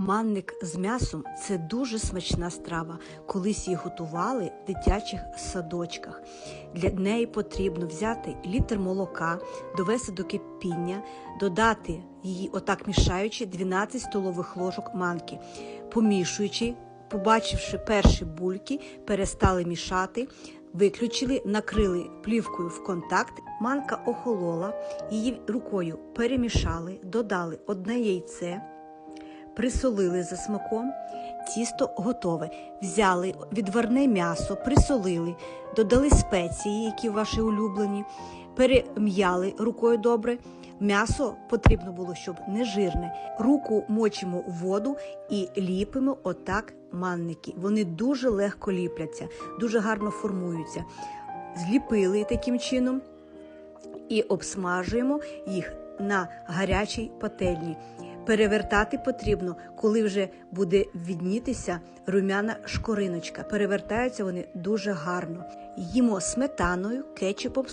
Манник з м'ясом це дуже смачна страва. Колись її готували в дитячих садочках. Для неї потрібно взяти літр молока, довести до кипіння, додати її, отак мішаючи, 12 столових ложок манки, помішуючи, побачивши перші бульки, перестали мішати. Виключили, накрили плівкою в контакт. Манка охолола, її рукою перемішали, додали одне яйце, присолили за смаком. Тісто готове. Взяли відварне м'ясо, присолили, додали спеції, які ваші улюблені, перем'яли рукою добре. М'ясо потрібно було, щоб не жирне. Руку мочимо в воду і ліпимо отак манники. Вони дуже легко ліпляться, дуже гарно формуються. Зліпили таким чином і обсмажуємо їх на гарячій пательні. Перевертати потрібно, коли вже буде віднітися румяна шкориночка. Перевертаються вони дуже гарно. Їмо сметаною, кетчупом.